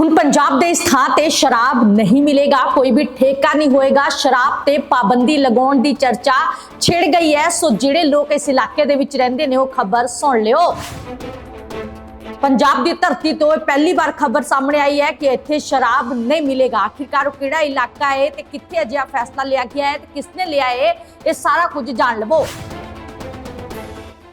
ਹੁਣ ਪੰਜਾਬ ਦੇ ਇਸ ਥਾਂ ਤੇ ਸ਼ਰਾਬ ਨਹੀਂ ਮਿਲੇਗਾ, ਕੋਈ ਵੀ ਠੇਕਾ ਨਹੀਂ ਹੋਏਗਾ, ਸ਼ਰਾਬ ਤੇ ਪਾਬੰਦੀ ਲਗਾਉਣ ਦੀ ਚਰਚਾ ਛਿੜ ਗਈ ਹੈ। ਸੋ ਜਿਹੜੇ ਲੋਕ ਇਸ ਇਲਾਕੇ ਦੇ ਵਿੱਚ ਰਹਿੰਦੇ ਨੇ, ਉਹ ਖਬਰ ਸੁਣ ਲਿਓ। ਪੰਜਾਬ ਦੀ ਧਰਤੀ ਤੋਂ ਇਹ ਪਹਿਲੀ ਵਾਰ ਖਬਰ ਸਾਹਮਣੇ ਆਈ ਹੈ ਕਿ ਇੱਥੇ ਸ਼ਰਾਬ ਨਹੀਂ ਮਿਲੇਗਾ। ਆਖਿਰਕਾਰ ਉਹ ਕਿਹੜਾ ਇਲਾਕਾ ਹੈ ਤੇ ਕਿੱਥੇ ਅਜਿਹਾ ਫੈਸਲਾ ਲਿਆ ਗਿਆ ਹੈ ਤੇ ਕਿਸਨੇ ਲਿਆ ਹੈ, ਇਹ ਸਾਰਾ ਕੁਝ ਜਾਣ ਲਵੋ।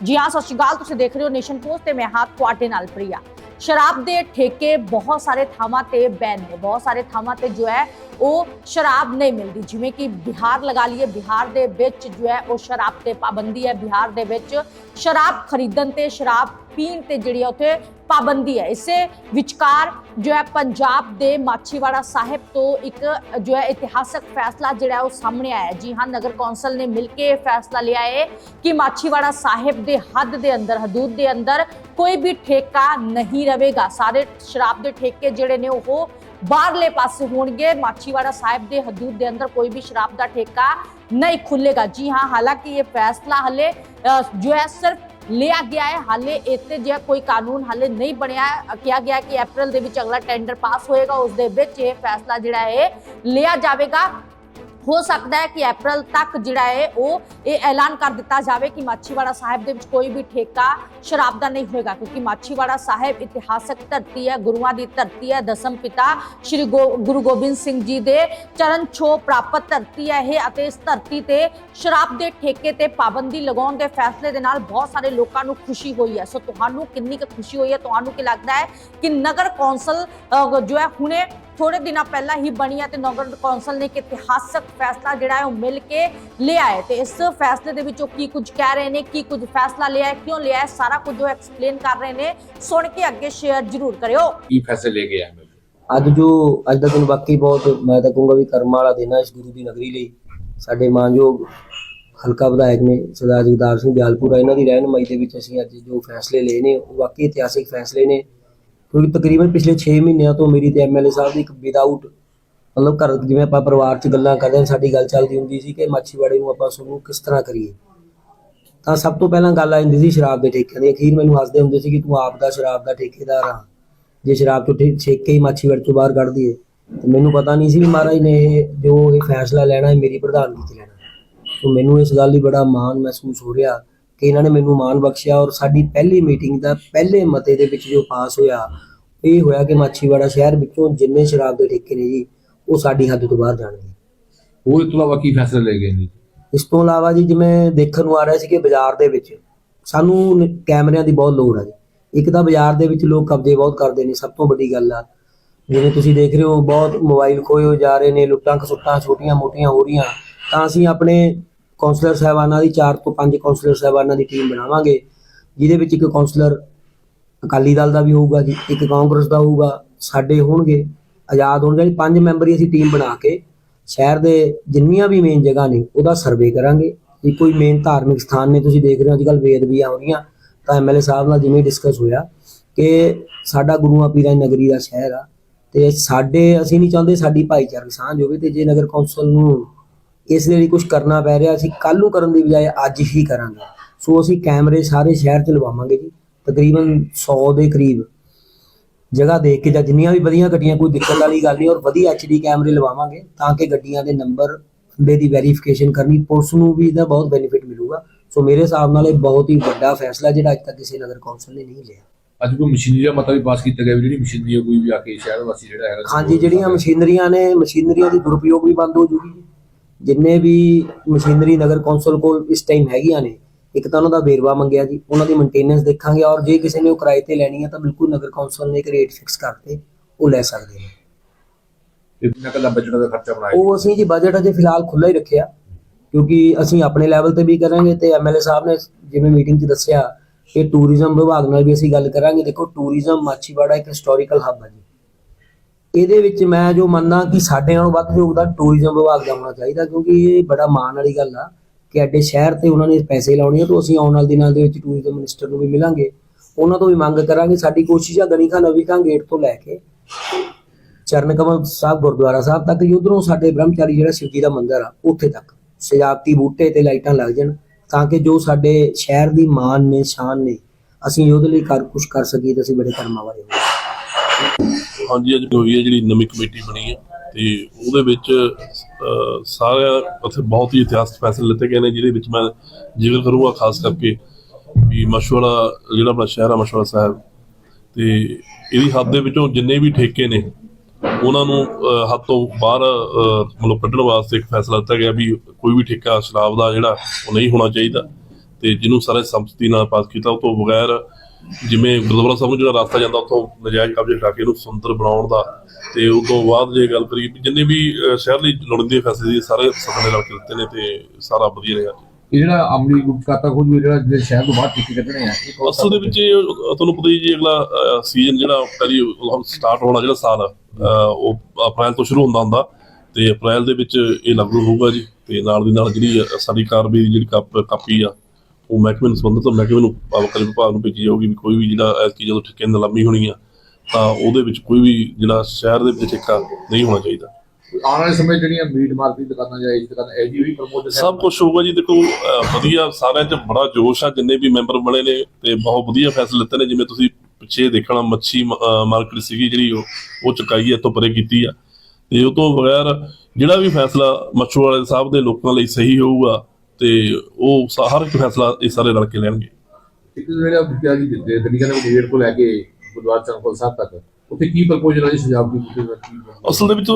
ਜੀ ਹਾਂ, ਸਤਿ ਸ਼੍ਰੀ ਅਕਾਲ। ਤੁਸੀਂ ਦੇਖ ਰਹੇ ਹੋ ਨੇਸ਼ਨ ਪੋਸਟ ਤੇ ਮੈਂ ਹਾਂ ਤੁਹਾਡੇ ਨਾਲ ਪ੍ਰਿਆ। ਸ਼ਰਾਬ ਦੇ ਠੇਕੇ ਬਹੁਤ ਸਾਰੇ ਥਾਵਾਂ ਤੇ ਬੈਨ ਨੇ, ਬਹੁਤ ਸਾਰੇ ਥਾਵਾਂ ਤੇ ਜੋ ਹੈ ਉਹ ਸ਼ਰਾਬ ਨਹੀਂ ਮਿਲਦੀ। ਜਿਵੇਂ ਕਿ ਬਿਹਾਰ ਲਗਾ ਲਈਏ, ਬਿਹਾਰ ਦੇ ਵਿੱਚ ਜੋ ਹੈ ਉਹ ਸ਼ਰਾਬ ਤੇ ਪਾਬੰਦੀ ਹੈ। ਬਿਹਾਰ ਦੇ ਵਿੱਚ ਸ਼ਰਾਬ ਖਰੀਦਣ ਤੇ ਸ਼ਰਾਬ ਪੀਣ ਤੇ ਜਿਹੜੀ ਹੈ ਉੱਥੇ ਪਾਬੰਦੀ ਹੈ ਇਸੇ ਵਿਚਕਾਰ ਜੋ ਹੈ ਪੰਜਾਬ ਦੇ ਮਾਛੀਵਾੜਾ ਸਾਹਿਬ ਤੋਂ ਇੱਕ ਜੋ ਹੈ ਇਤਿਹਾਸਕ ਫੈਸਲਾ ਜਿਹੜਾ ਹੈ ਉਹ ਸਾਹਮਣੇ ਆਇਆ ਹੈ। ਜੀ ਹਾਂ ਨਗਰ ਕੌਂਸਲ ਨੇ ਮਿਲ ਕੇ ਇਹ ਫੈਸਲਾ ਲਿਆ ਹੈ ਕਿ ਮਾਛੀਵਾੜਾ ਸਾਹਿਬ ਦੇ ਹੱਦ ਦੇ ਅੰਦਰ ਹਦੂਦ ਦੇ ਅੰਦਰ ਕੋਈ ਵੀ ਠੇਕਾ ਨਹੀਂ ਰਹੇਗਾ ਸਾਰੇ ਸ਼ਰਾਬ ਦੇ ਠੇਕੇ ਜਿਹੜੇ ਨੇ ਉਹ ਬਾਹਰਲੇ ਪਾਸੇ ਹੋਣਗੇ ਮਾਛੀਵਾੜਾ ਸਾਹਿਬ ਦੇ ਹਦੂਦ ਦੇ ਅੰਦਰ ਕੋਈ ਵੀ ਸ਼ਰਾਬ ਦਾ ਠੇਕਾ ਨਹੀਂ ਖੁੱਲੇਗਾ ਜੀ ਹਾਂ ਹਾਲਾਂਕਿ ਇਹ ਫੈਸਲਾ ਹਲੇ ਅ, ਜੋ ਹੈ ਸਿਰਫ ਲਿਆ ਗਿਆ ਹੈ। ਹਾਲੇ ਇੱਥੇ ਜਿਹਾ ਕੋਈ ਕਾਨੂੰਨ ਹਾਲੇ ਨਹੀਂ ਬਣਿਆ। ਕਿਹਾ ਗਿਆ ਕਿ ਅਪ੍ਰੈਲ ਦੇ ਵਿੱਚ ਅਗਲਾ ਟੈਂਡਰ ਪਾਸ ਹੋਏਗਾ। ਉਸ ਦੇ ਵਿੱਚ ਇਹ ਫੈਸਲਾ ਜਿਹੜਾ ਹੈ, ਲਿਆ ਜਾਵੇਗਾ। ਹੋ ਸਕਦਾ ਹੈ ਕਿ ਅਪ੍ਰੈਲ ਤੱਕ ਜਿਹੜਾ ਹੈ ਉਹ ਇਹ ਐਲਾਨ ਕਰ ਦਿੱਤਾ ਜਾਵੇ ਕਿ ਮਾਛੀਵਾੜਾ ਸਾਹਿਬ ਦੇ ਵਿੱਚ ਕੋਈ ਵੀ ਠੇਕਾ ਸ਼ਰਾਬ ਦਾ ਨਹੀਂ ਹੋਏਗਾ, ਕਿਉਂਕਿ ਮਾਛੀਵਾੜਾ ਸਾਹਿਬ ਇਤਿਹਾਸਕ ਧਰਤੀ ਹੈ, ਗੁਰੂਆਂ ਦੀ ਧਰਤੀ ਹੈ, ਦਸਮ ਪਿਤਾ ਸ੍ਰੀ ਗੋ- ਗੁਰੂ ਗੋਬਿੰਦ ਸਿੰਘ ਜੀ ਦੇ ਚਰਨ ਛੋ ਪ੍ਰਾਪਤ ਧਰਤੀ ਹੈ ਇਹ ਅਤੇ ਇਸ ਧਰਤੀ ਤੇ ਸ਼ਰਾਬ ਦੇ ਠੇਕੇ ਤੇ ਪਾਬੰਦੀ ਲਗਾਉਣ ਦੇ ਫੈਸਲੇ ਦੇ ਨਾਲ ਬਹੁਤ ਸਾਰੇ ਲੋਕਾਂ ਨੂੰ ਖੁਸ਼ੀ ਹੋਈ ਹੈ। ਸੋ ਤੁਹਾਨੂੰ ਕਿੰਨੀ ਕੁ ਖੁਸ਼ੀ ਹੋਈ ਹੈ? ਤੁਹਾਨੂੰ ਕੀ ਲੱਗਦਾ ਹੈ ਕਿ ਨਗਰ ਕੌਂਸਲ ਜੋ ਹੈ ਹੁਣੇ ਥੋੜੇ ਦਿਨਾਂ ਪਹਿਲਾਂ ਹੀ ਬਣੀ ਹੈ ਤੇ ਨਗਰ ਕੌਂਸਲ ਨੇ ਇੱਕ ਇਤਿਹਾਸਕ ਫੈਸਲਾ ਜਿਹੜਾ ਹੈ ਉਹ ਮਿਲ ਕੇ ਲਿਆ ਹੈ। ਤੇ ਇਸ ਫੈਸਲੇ ਦੇ ਵਿੱਚ ਉਹ ਕੀ ਕੁਝ ਕਹਿ ਰਹੇ ਨੇ ਕੀ ਕੁਝ ਫੈਸਲਾ ਲਿਆ ਹੈ ਕਿਉਂ ਲਿਆ ਹੈ ਸਾਰਾ ਕੁਝ ਉਹ ਐਕਸਪਲੇਨ ਕਰ ਰਹੇ ਨੇ। ਸੁਣ ਕੇ ਅੱਗੇ ਸ਼ੇਅਰ ਜ਼ਰੂਰ ਕਰਿਓ। ਕੀ ਫੈਸਲੇ ਲੈ ਕੇ ਆਏ ਅੱਜ ਜੋ ਅੱਜ ਦਾ ਦਿਨ ਵਾਕਈ ਬਹੁਤ ਮੈਂ ਤਾਂ ਕਹੂੰਗਾ ਵੀ ਕਰਮ ਵਾਲਾ ਦਿਨ ਹੈ ਇਸ ਗੁਰੂ ਦੀ ਨਗਰੀ ਲਈ। ਸਾਡੇ ਮਾਨਯੋਗ ਹਲਕਾ ਵਿਧਾਇਕ ਨੇ ਸਰਦਾਰ ਜਗਦਾਰ ਸਿੰਘ ਦਿਆਲਪੁਰਾ ਇਹਨਾਂ ਦੀ ਰਹਿਨਮਾਈ ਦੇ ਵਿੱਚ ਅਸੀਂ ਅੱਜ ਜੋ ਫੈਸਲੇ ਲਏ ਨੇ ਉਹ ਵਾਕਈ ਇਤਿਹਾਸਿਕ ਫੈਸਲੇ ਨੇ। ਕਿਉਂਕਿ ਤਕਰੀਬਨ ਪਿਛਲੇ 6 ਮਹੀਨਿਆਂ ਤੋਂ ਮੇਰੀ ਤੇ ਐਮਐਲਏ ਸਾਹਿਬ ਦੀ ਇੱਕ ਵਿਦਆਊਟ ਮਤਲਬ ਘਰ ਜਿਵੇਂ ਆਪਾਂ ਪਰਿਵਾਰ 'ਚ ਗੱਲਾਂ ਕਰਦੇ ਹਾਂ, ਸਾਡੀ ਗੱਲ ਚੱਲਦੀ ਹੁੰਦੀ ਸੀ ਕਿ ਮਾਛੀਵਾੜੇ ਨੂੰ ਆਪਾਂ ਸ਼ੁਰੂ ਕਿਸ ਤਰ੍ਹਾਂ ਕਰੀਏ। ਤਾਂ ਸਭ ਤੋਂ ਪਹਿਲਾਂ ਗੱਲ ਆ ਜਾਂਦੀ ਸੀ ਸ਼ਰਾਬ ਦੇ ਠੇਕਿਆਂ ਦੀ। ਅਖੀਰ ਮੈਨੂੰ ਹੱਸਦੇ ਹੁੰਦੇ ਸੀ ਕਿ ਤੂੰ ਆਪ ਦਾ ਸ਼ਰਾਬ ਦਾ ਠੇਕੇਦਾਰ ਆ। ਜੇ ਸ਼ਰਾਬ ਤੋਂ ਠੇਕੇ ਹੀ ਮਾਛੀਵਾੜੇ ਤੋਂ ਬਾਹਰ ਕੱਢ ਦਈਏ, ਤੇ ਮੈਨੂੰ ਪਤਾ ਨਹੀਂ ਸੀ ਵੀ ਮਹਾਰਾਜ ਨੇ ਇਹ ਜੋ ਇਹ ਫੈਸਲਾ ਲੈਣਾ ਹੈ ਮੇਰੀ ਪ੍ਰਧਾਨਗੀ 'ਚ ਲੈਣਾ। ਸੋ ਮੈਨੂੰ ਇਸ ਗੱਲ ਲਈ ਬੜਾ ਮਾਣ ਮਹਿਸੂਸ ਹੋ ਰਿਹਾ ਕਿ ਇਹਨਾਂ ਨੇ ਮੈਨੂੰ ਮਾਣ ਬਖਸ਼ਿਆ ਔਰ ਸਾਡੀ ਪਹਿਲੀ ਮੀਟਿੰਗ ਦਾ ਪਹਿਲੇ ਮਤੇ ਦੇ ਵਿੱਚ ਜੋ ਪਾਸ ਹੋਇਆ ਇਹ ਹੋਇਆ ਕਿ ਮਾਛੀਵਾੜਾ ਸ਼ਹਿਰ ਵਿੱਚੋਂ ਜਿੰਨੇ ਸ਼ਰਾਬ ਦੇ ਠੇਕੇ ਨੇ ਜੀ ਉਹ ਸਾਡੀ ਹੱਦ ਤੋਂ ਬਾਹਰ ਜਾਣਗੇ। ਹੋਰ ਇਸ ਤੋਂ ਇਲਾਵਾ ਕੀ ਫੈਸਲੇ ਲੈ ਗਏ ਨੇ? ਇਸ ਤੋਂ ਇਲਾਵਾ ਜੀ ਜਿਵੇਂ ਦੇਖਣ ਨੂੰ ਆ ਰਿਹਾ ਸੀ ਕਿ ਬਾਜ਼ਾਰ ਦੇ ਵਿੱਚ ਸਾਨੂੰ ਕੈਮਰਿਆਂ ਦੀ ਬਹੁਤ ਲੋੜ ਹੈ ਜੀ। ਇੱਕ ਤਾਂ ਬਾਜ਼ਾਰ ਦੇ ਵਿੱਚ ਲੋਕ ਕਬਜ਼ੇ ਬਹੁਤ ਕਰਦੇ ਨੇ ਸਭ ਤੋਂ ਵੱਡੀ ਗੱਲ ਆ। ਜਿਵੇਂ ਤੁਸੀਂ ਦੇਖ ਰਹੇ ਹੋ ਬਹੁਤ ਮੋਬਾਈਲ ਖੋਏ ਹੋ ਜਾ ਰਹੇ ਨੇ ਲੁੱਟਾਂ ਖਸੁੱਟਾਂ ਛੋਟੀਆਂ ਮੋਟੀਆਂ ਹੋ ਰਹੀਆਂ। ਤਾਂ ਅਸੀਂ ਆਪਣੇ ਕਾਉਂਸਲਰ ਸਾਹਿਬਾਨਾਂ ਦੀ 4 ਤੋਂ 5 ਕਾਉਂਸਲਰ ਸਾਹਿਬਾਨਾਂ ਦੀ ਟੀਮ ਬਣਾਵਾਂਗੇ, ਜਿਹਦੇ ਵਿੱਚ ਇੱਕ ਕਾਉਂਸਲਰ ਅਕਾਲੀ ਦਲ ਦਾ ਵੀ ਹੋਊਗਾ ਜੀ, ਇੱਕ ਕਾਂਗਰਸ ਦਾ ਹੋਊਗਾ, ਸਾਡੇ ਹੋਣਗੇ, ਆਜ਼ਾਦ ਹੋਣਗੇ ਪੰਜ ਮੈਂਬਰੀ ਅਸੀਂ ਟੀਮ ਬਣਾ ਕੇ ਸ਼ਹਿਰ ਦੇ ਜਿੰਨੀਆਂ ਵੀ ਮੇਨ ਜਗ੍ਹਾ ਨੇ, ਉਹਦਾ ਸਰਵੇ ਕਰਾਂਗੇ ਜੇ ਕੋਈ ਮੇਨ ਧਾਰਮਿਕ ਸਥਾਨ ਨੇ, ਤੁਸੀਂ ਦੇਖ ਰਹੇ ਹੋ ਅੱਜ ਅੱਜਕੱਲ ਵੇਦਵੀਆਂ ਹੋ ਰਹੀਆਂ, ਤਾਂ ਐਮਐਲਏ ਸਾਹਿਬ ਨਾਲ ਜਿਵੇਂ ਡਿਸਕਸ ਹੋਇਆ ਕਿ ਸਾਡਾ ਗੁਰੂਆਂ ਪੀਰਾਂ ਦੀ ਨਗਰੀ ਦਾ ਸ਼ਹਿਰ ਆ, ਤੇ ਸਾਡੇ, ਅਸੀਂ ਨਹੀਂ ਚਾਹੁੰਦੇ ਸਾਡੀ ਭਾਈਚਾਰਕ ਸਾਂਝ ਹੋਵੇ, ਤੇ ਜੇ ਨਗਰ ਕੌਂਸਲ ਨੂੰ ਇਸ ਦੇ ਲਈ ਕੁਝ ਕਰਨਾ ਪੈ ਰਿਹਾ ਅਸੀਂ ਕੱਲ ਨੂੰ ਕਰਨ ਦੀ ਬਜਾਏ ਅੱਜ ਹੀ ਕਰਾਂਗੇ। ਸੋ ਅਸੀਂ ਕੈਮਰੇ ਸਾਰੇ ਸ਼ਹਿਰ 'ਚ ਲਵਾਵਾਂਗੇ ਜੀ ਤਕਰੀਬਨ 100 ਦੇ ਕਰੀਬ ਜਗ੍ਹਾ ਦੇਖ ਕੇ ਜਾਂ ਜਿੰਨੀਆਂ ਵੀ ਵਧੀਆਂ ਗੱਡੀਆਂ ਕੋਈ ਦਿੱਕਤ ਵਾਲੀ ਗੱਲ ਨਹੀਂ ਔਰ ਵਧੀਆ ਐਚਡੀ ਕੈਮਰੇ ਲਵਾਵਾਂਗੇ ਤਾਂ ਕਿ ਗੱਡੀਆਂ ਦੇ ਨੰਬਰ ਦੇ ਦੀ ਵੈਰੀਫਿਕੇਸ਼ਨ ਕਰਨੀ ਪੁਲਿਸ ਨੂੰ ਵੀ ਇਹਦਾ ਬਹੁਤ ਬੈਨੀਫਿਟ ਮਿਲੂਗਾ। ਸੋ ਮੇਰੇ ਹਿਸਾਬ ਨਾਲ ਇਹ ਬਹੁਤ ਹੀ ਵੱਡਾ ਫੈਸਲਾ ਜਿਹੜਾ ਅੱਜ ਤੱਕ ਕਿਸੇ ਨਗਰ ਕੌਂਸਲ ਨੇ ਨਹੀਂ ਲਿਆ। ਅੱਜ ਕੋਈ ਮਸ਼ੀਨਰੀ ਦਾ ਮਤਾ ਵੀ ਪਾਸ ਕੀਤਾ ਗਿਆ ਵੀ ਜਿਹੜੀ ਮਸ਼ੀਨਰੀ ਕੋਈ ਵੀ ਆ ਕੇ ਸ਼ਹਿਰ ਵਾਸੀ ਜਿਹੜਾ ਹੈਗਾ ਹਾਂਜੀ ਜਿਹੜੀਆਂ ਮਸ਼ੀਨਰੀਆਂ ਨੇ ਮਸ਼ੀਨਰੀਆਂ ਦੀ ਦੁਰਉਪਯੋਗ ਵੀ ਬੰਦ ਹੋ ਜੂਗੀ ਜਿੰਨੇ ਵੀ ਮਸ਼ੀਨਰੀ ਨਗਰ ਕੌਂਸਲ ਕੋਲ ਇਸ ਟਾਈਮ ਹੈਗੀਆਂ ਨੇ ਇੱਕ ਤਾਂ ਉਹਨਾਂ ਦਾ ਵੇਰਵਾ ਮੰਗਿਆ ਜੀ ਉਹਨਾਂ ਦੀ ਮੇਨਟੇਨੈਂਸ ਦੇਖਾਂਗੇ ਔਰ ਜੇ ਕਿਸੇ ਨੇ ਉਹ ਕਿਰਾਏ ਤੇ ਲੈਣੀ ਹੈ ਤਾਂ ਬਿਲਕੁਲ ਨਗਰ ਕੌਂਸਲ ਨੇ ਇੱਕ ਰੇਟ ਫਿਕਸ ਕਰਤੇ ਉਹ ਲੈ ਸਕਦੇ ਨੇ। ਤੇ ਕਿੰਨਾ ਕੱਲਾ ਬਜਟ ਦਾ ਖਰਚਾ ਬਣਾਇਆ ਉਹ ਅਸੀਂ ਜੀ ਬਜਟ ਅਜੇ ਫਿਲਹਾਲ ਖੁੱਲਾ ਹੀ ਰੱਖਿਆ ਕਿਉਂਕਿ ਅਸੀਂ ਆਪਣੇ ਲੈਵਲ ਤੇ ਵੀ ਕਰਾਂਗੇ ਤੇ ਐਮਐਲਏ ਸਾਹਿਬ ਨੇ ਜਿਵੇਂ ਮੀਟਿੰਗ 'ਚ ਦੱਸਿਆ ਕਿ ਟੂਰਿਜ਼ਮ ਵਿਭਾਗ ਨਾਲ ਵੀ ਅਸੀਂ ਗੱਲ ਕਰਾਂਗੇ। ਦੇਖੋ ਟੂਰਿਜ਼ਮ ਮਾਛੀਵਾੜਾ ਇੱਕ ਹਿਸਟੋਰੀਕਲ ਹੱਬ ਹੈ ਜੀ। ਇਹਦੇ ਵਿੱਚ ਮੈਂ ਜੋ ਮੰਨਦਾ ਕਿ ਸਾਡੇ ਨਾਲੋਂ ਵੱਧ ਯੋਗਦਾਨ ਟੂਰਿਜ਼ਮ ਵਿਭਾਗ ਦਾ ਹੋਣਾ ਚਾਹੀਦਾ ਕਿਉਂਕਿ ਇਹ ਬੜਾ ਮਾਣ ਵਾਲੀ ਗੱਲ ਆ ਕਿ ਐਡੇ ਸ਼ਹਿਰ ਤੇ ਉਹਨਾਂ ਨੇ ਪੈਸੇ ਲਾਉਣੇ ਆ ਤਾਂ ਅਸੀਂ ਆਉਣ ਵਾਲੇ ਦਿਨਾਂ ਦੇ ਵਿੱਚ ਟੂਰਿਜ਼ਮ ਮਿਨਿਸਟਰ ਨੂੰ ਵੀ ਮਿਲਾਂਗੇ। ਉਹਨਾਂ ਤੋਂ ਵੀ ਮੰਗ ਕਰਾਂਗੇ, ਸਾਡੀ ਕੋਸ਼ਿਸ਼ ਆ ਗਣੀ ਖਾਂ ਨਵੀਂ ਖਾਂ ਗੇਟ ਤੋਂ ਲੈ ਕੇ। ਚਰਨ ਕਮਲ ਸਾਹਿਬ ਗੁਰਦੁਆਰਾ ਸਾਹਿਬ ਤੱਕ ਉਧਰੋਂ ਸਾਡੇ ਬ੍ਰਹਮਚਾਰੀ ਜਿਹੜਾ ਸ਼ਿਵਜੀ ਦਾ ਮੰਦਿਰ ਆ, ਉੱਥੇ ਤੱਕ। ਸਜਾਵਟੀ ਬੂਟੇ ਤੇ ਲਾਈਟਾਂ ਲੱਗ ਜਾਣ ਤਾਂ ਕਿ ਜੋ ਸਾਡੇ ਸ਼ਹਿਰ ਦੀ ਮਾਨ ਨੇ, ਸ਼ਾਨ ਨੇ, ਅਸੀਂ ਉਹਦੇ ਲਈ ਕਰ ਕੁਝ ਕਰ ਸਕੀਏ ਤਾਂ ਅਸੀਂ ਬੜੇ ਕਰਮਾਂ ਵਾਲੇ ਹਾਂ ਹਾਂਜੀ ਅੱਜ ਹੋਈ ਹੈ ਜਿਹੜੀ ਨਵੀਂ ਕਮੇਟੀ ਬਣੀ ਹੈ ਤੇ ਉਹਦੇ ਵਿੱਚ ਅਹ, ਉੱਥੇ ਬਹੁਤ ਹੀ ਇਤਿਹਾਸਕ ਫੈਸਲੇ ਲਿੱਤੇ ਗਏ ਨੇ ਜਿਹਦੇ ਵਿੱਚ ਮੈਂ ਜ਼ਿਕਰ ਕਰੂੰਗਾ ਖਾਸ ਕਰਕੇ ਵੀ ਮਸ਼ਵਰਾ ਜਿਹੜਾ ਆਪਣਾ ਸ਼ਹਿਰ ਆ ਮਸ਼ਵਰਾ ਸਾਹਿਬ ਤੇ ਇਹਦੀ ਹੱਦ ਦੇ ਵਿੱਚੋਂ ਜਿੰਨੇ ਵੀ ਠੇਕੇ ਨੇ ਉਹਨਾਂ ਨੂੰ ਹੱਦ ਤੋਂ ਬਾਹਰ ਮਤਲਬ ਕੱਢਣ ਵਾਸਤੇ ਇੱਕ ਫੈਸਲਾ ਲਿੱਤਾ ਗਿਆ ਵੀ ਕੋਈ ਵੀ ਠੇਕਾ ਸ਼ਰਾਬ ਦਾ ਜਿਹੜਾ ਉਹ ਨਹੀਂ ਹੋਣਾ ਚਾਹੀਦਾ ਤੇ ਜਿਹਨੂੰ ਸਾਰੇ ਸੰਮਤੀ ਨਾਲ ਪਾਸ ਕੀਤਾ ਉਹ ਤੋਂ ਬਗੈਰ ਜਿਵੇਂ ਗੁਰਦੁਆਰਾ ਸਾਹਿਬ ਨੂੰ ਜਿਹੜਾ ਰਸਤਾ ਜਾਂਦਾ ਉੱਥੋਂ ਨਜਾਇਜ਼ ਕਬਜ਼ੇ ਹਟਾ ਕੇ ਇਹਨੂੰ ਸੁੰਦਰ ਬਣਾਉਣ ਦਾ ਤੇ ਉਸ ਤੋਂ ਬਾਅਦ ਜੇ ਗੱਲ ਕਰੀਏ ਵੀ ਜਿੰਨੇ ਵੀ ਸ਼ਹਿਰ ਲਈ ਲੋੜੀਂਦੇ ਫੈਸਲੇ ਸੀ ਸਾਰੇ ਸਦਨ ਨੇ ਰਲ ਕੇ ਦਿੱਤੇ ਨੇ ਤੇ ਸਾਰਾ ਵਧੀਆ ਰਿਹਾ। ਇਹ ਜਿਹੜਾ ਅਮਲੀ ਗੁਪਤ ਖਾਤਾ ਖੋਲੂ ਜਿਹੜਾ ਜਿਹੜੇ ਸ਼ਹਿਰ ਤੋਂ ਬਾਹਰ ਟਿੱਕੇ ਕੱਢਣੇ ਆ ਅਸਲ ਦੇ ਵਿੱਚ ਤੁਹਾਨੂੰ ਪਤਾ ਹੀ ਜੀ ਅਗਲਾ ਸੀਜ਼ਨ ਜਿਹੜਾ ਪਹਿਲੀ ਸਟਾਰਟ ਹੋਣਾ ਜਿਹੜਾ ਸਾਲ ਉਹ ਅਪ੍ਰੈਲ ਤੋਂ ਸ਼ੁਰੂ ਹੁੰਦਾ ਹੁੰਦਾ ਤੇ ਅਪ੍ਰੈਲ ਦੇ ਵਿੱਚ ਇਹ ਲਾਗੂ ਹੋਊਗਾ ਜੀ ਤੇ ਨਾਲ ਦੀ ਨਾਲ ਜਿਹੜੀ ਸਾਡੀ ਕਾਰਵਾਈ ਦੀ ਜਿਹੜੀ ਕਾਪੀ ਆ ਉਹ ਮਹਿਕਮੇ ਨੂੰ ਸੰਬੰਧਿਤ ਮਹਿਕਮੇ ਨੂੰ ਪਾਵਕਲ ਵਿਭਾਗ ਨੂੰ ਭੇਜੀ ਜਾਊਗੀ ਵੀ ਕੋਈ ਵੀ ਜਿਹੜਾ ਐਤਕੀ ਜਦੋਂ ਠੇਕੇ ਨਿਲਾਮੀ ਹੋਣੀ ਆ ਤਾਂ ਉਹਦੇ ਵਿੱਚ ਕੋਈ ਵੀ ਜਿਹੜਾ ਸ਼ਹਿਰ ਦੇ ਵਿੱਚ ਠੇਕਾ ਨਹੀਂ ਹੋਣਾ ਚਾਹੀਦਾ। ਆਉਣ ਵਾਲੇ ਸਮੇਂ ਜਿਹੜੀਆਂ ਮੀਟ ਮਾਰਕੀਟ ਦੁਕਾਨਾਂ ਜਾਂ ਇਹ ਦੁਕਾਨਾਂ ਇਹ ਜੀ ਵੀ ਪ੍ਰਮੋਟ ਸਭ ਕੁਝ ਹੋਊਗਾ ਜੀ ਦੇਖੋ ਵਧੀਆ ਸਾਰਿਆਂ 'ਚ ਬੜਾ ਜੋਸ਼ ਆ ਜਿੰਨੇ ਵੀ ਮੈਂਬਰ ਬਣੇ ਨੇ ਤੇ ਬਹੁਤ ਵਧੀਆ ਫੈਸਲੇ ਲਿੱਤੇ ਨੇ ਜਿਵੇਂ ਤੁਸੀਂ ਪਿੱਛੇ ਦੇਖਣਾ ਮੱਛੀ ਮਾਰਕੀਟ ਸੀਗੀ ਜਿਹੜੀ ਉਹ ਉਹ ਚੁਕਾਈ ਹੈ ਤੋਂ ਪਰੇ ਕੀਤੀ ਆ। ਤੇ ਉਹ ਤੋਂ ਬਗੈਰ ਜਿਹੜਾ ਵੀ ਫੈਸਲਾ ਮੱਛੂ ਵਾਲੇ ਸਾਹਿਬ ਦੇ ਲੋਕਾਂ ਲਈ ਸਹੀ ਹੋਊਗਾ ਤੇ ਉਹ ਸਾ- ਹਰ ਇੱਕ ਫੈਸਲਾ ਇਹ ਸਾਰੇ ਰਲ ਕੇ ਲੈਣਗੇ। ਇੱਕ ਜਿਹੜਾ ਵਿਦਿਆ ਜੀ ਦਿੱਤੇ ਦਿੱਲੀ ਕਹਿੰਦੇ ਮੁੰਗੇਰ ਤੋਂ ਲੈ ਕੇ ਗੁਰਦੁਆਰਾ ਚੰਪਲ ਸਾਹਿਬ ਤੱਕ ਉੱਥੇ ਕੀ ਪ੍ਰਪੋਜ਼ਲ ਹੈ ਜੀ ਦਾ ਕੀ ਅਸਲ ਦੇ ਵਿੱਚ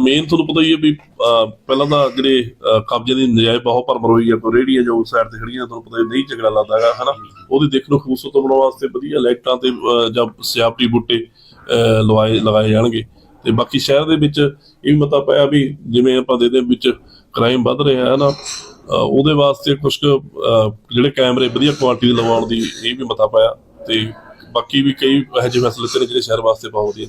ਮੇਨ ਤੁਹਾਨੂੰ ਪਤਾ ਹੀ ਹੈ ਵੀ ਅਹ, ਪਹਿਲਾਂ ਤਾਂ ਜਿਹੜੇ ਅਹ, ਕਬਜ਼ੇ ਦੀ ਨਜਾਇਜ਼ ਬਹੁਤ ਭਰਮਰ ਹੋਈ ਹੈ ਕੋਈ ਰੇਹੜੀ ਹੈ ਜੋ ਸਾਈਡ ਤੇ ਖੜੀਆਂ ਤੁਹਾਨੂੰ ਪਤਾ ਹੀ ਨਹੀਂ ਝਗੜਾ ਲੱਗਦਾ ਹੈਗਾ ਹਨਾ? ਉਹਦੀ ਦੇਖ ਨੂੰ ਖੂਬਸੂਰਤ ਬਣਾਉਣ ਵਾਸਤੇ ਵਧੀਆ ਲਾਈਟਾਂ ਤੇ ਅਹ, ਜਾਂ ਸਜਾਵਟੀ ਬੂਟੇ ਅਹ, ਲਵਾਏ ਲਗਾਏ ਜਾਣਗੇ। ਤੇ ਬਾਕੀ ਸ਼ਹਿਰ ਦੇ ਵਿੱਚ ਇਹ ਵੀ ਮਤਾ ਪਿਆ ਵੀ ਜਿਵੇਂ ਆਪਾਂ ਦੇ ਦੇ ਵਿੱਚ ਕ੍ਰਾਈਮ ਵੱਧ ਰਿਹਾ ਹੈ ਨਾ ਉਹਦੇ ਵਾਸਤੇ ਕੁਝ ਕੁ, ਜਿਹੜੇ ਕੈਮਰੇ ਵਧੀਆ ਕੁਆਲਿਟੀ ਦੇ ਲਵਾਉਣ ਦੀ ਇਹ ਵੀ ਮਤਾ ਪਾਇਆ ਤੇ ਬਾਕੀ ਵੀ ਕਈ ਇਹੋ ਜਿਹੇ ਫੈਸਲੇ ਤੇ ਨੇ ਜਿਹੜੇ ਸ਼ਹਿਰ ਵਾਸਤੇ ਬਹੁਤ ਵਧੀਆ।